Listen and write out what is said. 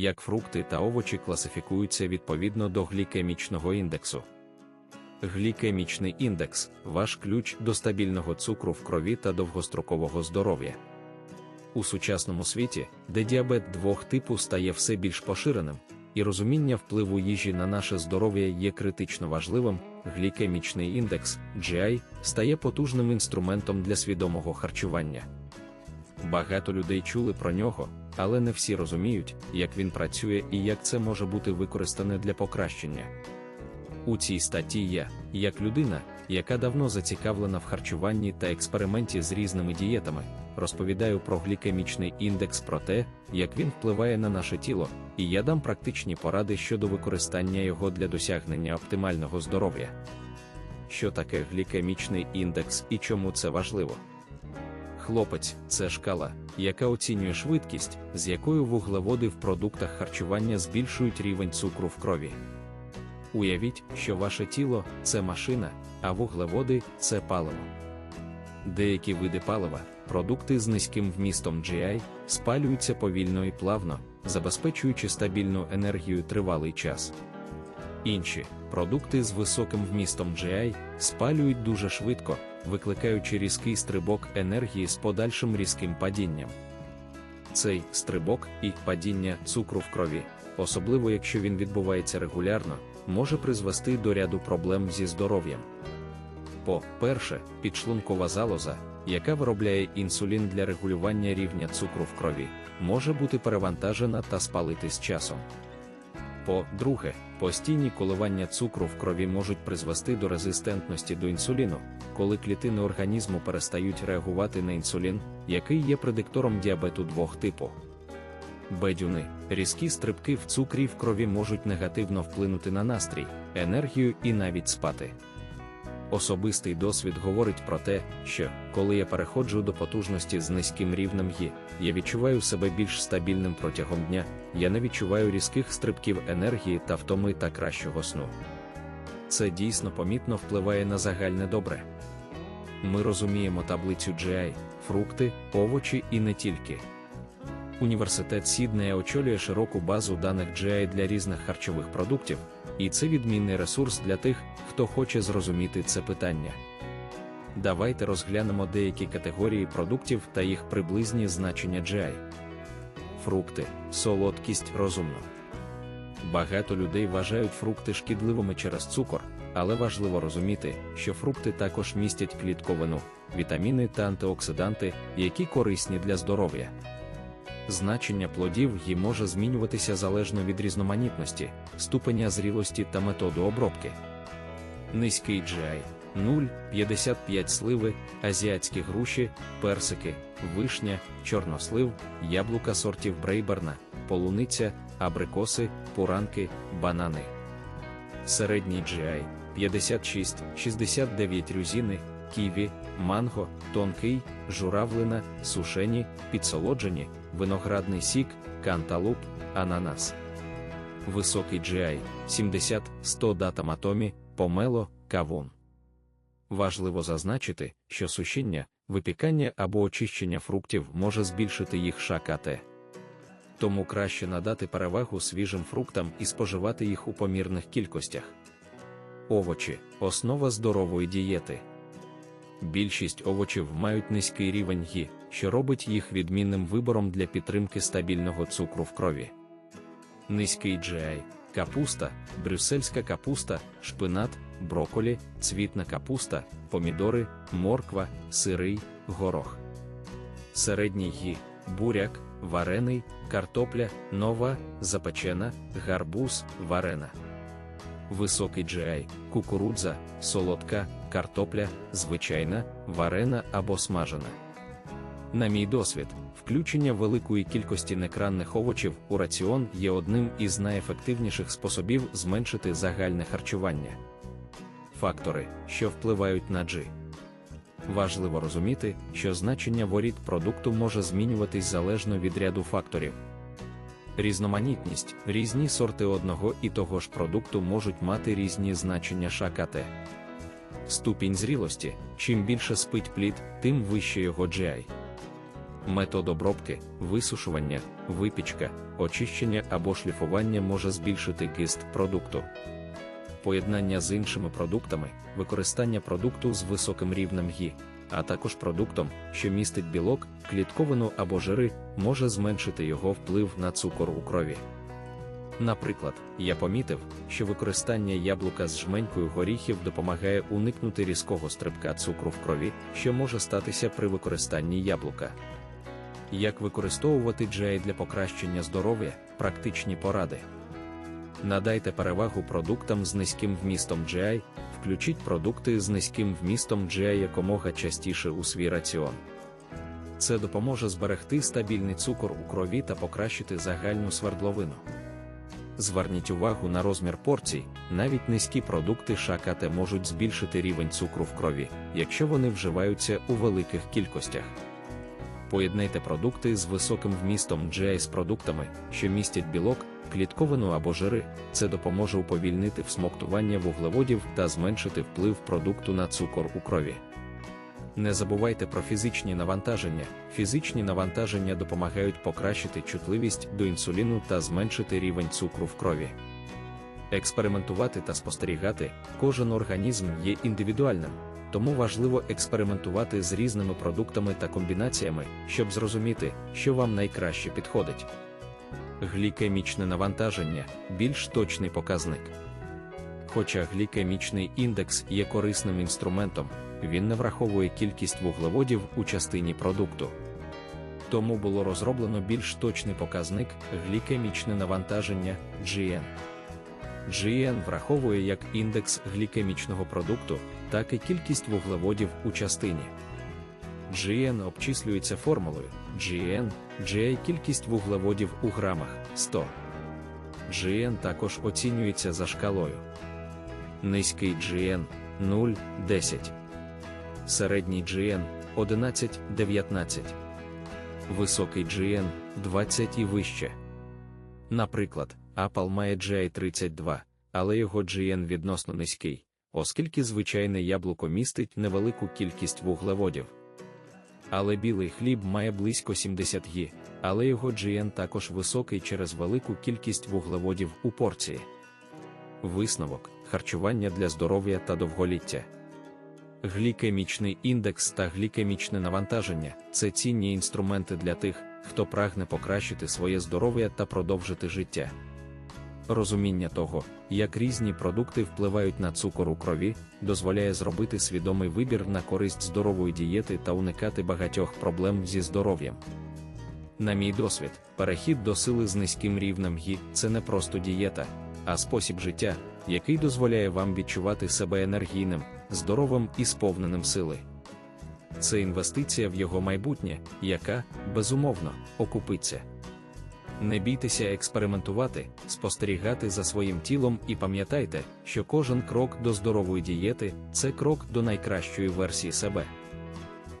як фрукти та овочі класифікуються відповідно до глікемічного індексу. Глікемічний індекс ваш ключ до стабільного цукру в крові та довгострокового здоров'я. У сучасному світі, де діабет двох типу стає все більш поширеним, і розуміння впливу їжі на наше здоров'я є критично важливим, глікемічний індекс GI стає потужним інструментом для свідомого харчування. Багато людей чули про нього, але не всі розуміють, як він працює і як це може бути використане для покращення. У цій статті я, як людина, яка давно зацікавлена в харчуванні та експерименті з різними дієтами, розповідаю про глікемічний індекс про те, як він впливає на наше тіло, і я дам практичні поради щодо використання його для досягнення оптимального здоров'я. Що таке глікемічний індекс і чому це важливо? Хлопець це шкала, яка оцінює швидкість, з якою вуглеводи в продуктах харчування збільшують рівень цукру в крові. Уявіть, що ваше тіло це машина, а вуглеводи це паливо. Деякі види палива, продукти з низьким вмістом GI, спалюються повільно і плавно, забезпечуючи стабільну енергію тривалий час. Інші продукти з високим вмістом GI спалюють дуже швидко, викликаючи різкий стрибок енергії з подальшим різким падінням. Цей стрибок і падіння цукру в крові, особливо якщо він відбувається регулярно, може призвести до ряду проблем зі здоров'ям. По-перше, підшлункова залоза, яка виробляє інсулін для регулювання рівня цукру в крові, може бути перевантажена та спалити з часом. По-друге, постійні коливання цукру в крові можуть призвести до резистентності до інсуліну, коли клітини організму перестають реагувати на інсулін, який є предиктором діабету двох типу. Бедюни, різкі стрибки в цукрі в крові можуть негативно вплинути на настрій, енергію і навіть спати. Особистий досвід говорить про те, що, коли я переходжу до потужності з низьким рівнем Ї, я відчуваю себе більш стабільним протягом дня, я не відчуваю різких стрибків енергії та втоми та кращого сну. Це дійсно помітно впливає на загальне добре. Ми розуміємо таблицю GI, фрукти, овочі і не тільки. Університет Сіднея очолює широку базу даних GI для різних харчових продуктів, і це відмінний ресурс для тих, хто хоче зрозуміти це питання. Давайте розглянемо деякі категорії продуктів та їх приблизні значення GI. Фрукти, солодкість розумно. Багато людей вважають фрукти шкідливими через цукор, але важливо розуміти, що фрукти також містять клітковину, вітаміни та антиоксиданти, які корисні для здоров'я. Значення плодів її може змінюватися залежно від різноманітності, ступеня зрілості та методу обробки. Низький GI 0,55 сливи, азіатські груші, персики, вишня, чорнослив, яблука сортів брейберна, полуниця, абрикоси, пуранки, банани. Середній GI 56-69 рюзіни, ківі, манго, тонкий, журавлина, сушені, підсолоджені, виноградний сік, канталуп, ананас. Високий GI 70-100 датаматомі, помело, кавун. Важливо зазначити, що сушіння, випікання або очищення фруктів може збільшити їх ШКТ. Тому краще надати перевагу свіжим фруктам і споживати їх у помірних кількостях. Овочі основа здорової дієти. Більшість овочів мають низький рівень гі, що робить їх відмінним вибором для підтримки стабільного цукру в крові. Низький GI, капуста, брюссельська капуста, шпинат, броколі, цвітна капуста, помідори, морква, сирий, горох. Середній гі, буряк, варений, картопля, нова, запечена, гарбуз, варена. Високий GI, кукурудза, солодка, картопля, звичайна, варена або смажена. На мій досвід, включення великої кількості некранних овочів у раціон є одним із найефективніших способів зменшити загальне харчування. Фактори, що впливають на G. Важливо розуміти, що значення воріт продукту може змінюватись залежно від ряду факторів. Різноманітність, різні сорти одного і того ж продукту можуть мати різні значення ШКТ. Ступінь зрілості, чим більше спить плід, тим вище його GI. Метод обробки, висушування, випічка, очищення або шліфування може збільшити кист продукту. Поєднання з іншими продуктами, використання продукту з високим рівнем гі, а також продуктом, що містить білок, клітковину або жири, може зменшити його вплив на цукор у крові. Наприклад, я помітив, що використання яблука з жменькою горіхів допомагає уникнути різкого стрибка цукру в крові, що може статися при використанні яблука. Як використовувати GI для покращення здоров'я, практичні поради. Надайте перевагу продуктам з низьким вмістом GI, включіть продукти з низьким вмістом GI якомога частіше у свій раціон. Це допоможе зберегти стабільний цукор у крові та покращити загальну свердловину. Зверніть увагу на розмір порцій, навіть низькі продукти ШКТ можуть збільшити рівень цукру в крові, якщо вони вживаються у великих кількостях. Поєднайте продукти з високим вмістом GI з продуктами, що містять білок, клітковину або жири, це допоможе уповільнити всмоктування вуглеводів та зменшити вплив продукту на цукор у крові. Не забувайте про фізичні навантаження. Фізичні навантаження допомагають покращити чутливість до інсуліну та зменшити рівень цукру в крові. Експериментувати та спостерігати, кожен організм є індивідуальним, тому важливо експериментувати з різними продуктами та комбінаціями, щоб зрозуміти, що вам найкраще підходить. Глікемічне навантаження більш точний показник. Хоча глікемічний індекс є корисним інструментом, він не враховує кількість вуглеводів у частині продукту. Тому було розроблено більш точний показник глікемічне навантаження GN. GN враховує як індекс глікемічного продукту, так і кількість вуглеводів у частині. GN обчислюється формулою GN, GI кількість вуглеводів у грамах 100. GN також оцінюється за шкалою. Низький GN 0,10. Середній GN 11-19. Високий GN 20 і вище. Наприклад, Apple має GI 32, але його GN відносно низький, оскільки звичайне яблуко містить невелику кількість вуглеводів. Але білий хліб має близько 70 гі, але його GN також високий через велику кількість вуглеводів у порції. Висновок харчування для здоров'я та довголіття. Глікемічний індекс та глікемічне навантаження це цінні інструменти для тих, хто прагне покращити своє здоров'я та продовжити життя. Розуміння того, як різні продукти впливають на цукор у крові, дозволяє зробити свідомий вибір на користь здорової дієти та уникати багатьох проблем зі здоров'ям. На мій досвід, перехід до сили з низьким рівнем гі це не просто дієта, а спосіб життя, який дозволяє вам відчувати себе енергійним, здоровим і сповненим сили. Це інвестиція в його майбутнє, яка, безумовно, окупиться. Не бійтеся експериментувати, спостерігати за своїм тілом і пам'ятайте, що кожен крок до здорової дієти це крок до найкращої версії себе.